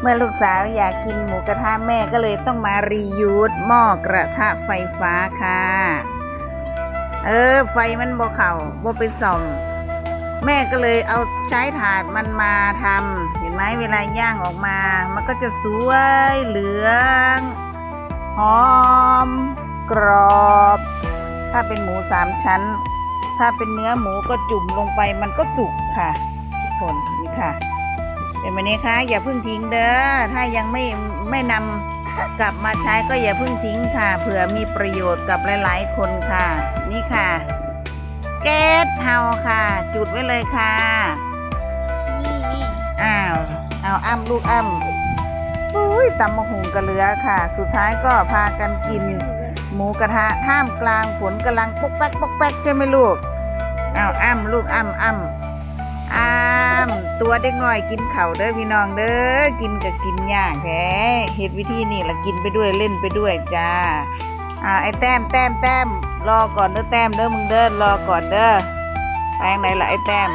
เมื่อลูกสาวอยากกินหมูกระทะแม่ก็เลยต้องมารียูสหม้อกระทะไฟฟ้าค่ะ เออ ไฟมันบ่เข่าบ่ไปส่อง แม่ก็เลยเอาใช้ถาดมันมาทำเห็นไหมเวลาย่างออกมา มันก็จะสวยเหลืองหอม กรอบ ถ้าเป็นหมูสามชั้น ถ้าเป็นเนื้อหมูก็จุ่มลงไปมันก็สุกค่ะ ทุกคนนี่ค่ะ เป็นแบบนี้คะอย่าเพิ่งทิ้งเด้อถ้ายังไม่ไม่นำกลับมาใช้ก็อย่าเพิ่งทิ้งค่ะเผื่อมีประโยชน์กับหลาย ๆ คนค่ะ นี่ค่ะแก๊สเฮาค่ะ จุดไว้เลยค่ะนี่นี่อ้าวเอาอ้ำลูกอ้ำอุ้ยตำมะหุงกระเหลือค่ะ สุดท้ายก็พากันกิน หมูกระทะท่ามกลางฝนกำลังปกแป๊กปกแป๊กใช่ไหมลูกเอาอ้ำลูกอ้ำอ้ำอ้ำ ตัวเด็กน้อยกินเข่าเด้อพี่น้องเด้อกินกับกินยากแท้เฮ็ดวิธีนี่ละกินไปด้วยเล่นไปด้วยจ้าอ่าไอ้แต้มแต้มแต้มรอก่อนเด้อแต้มเด้อมึงเด้อรอก่อนเด้อไปทางไหนล่ะไอ้แต้ม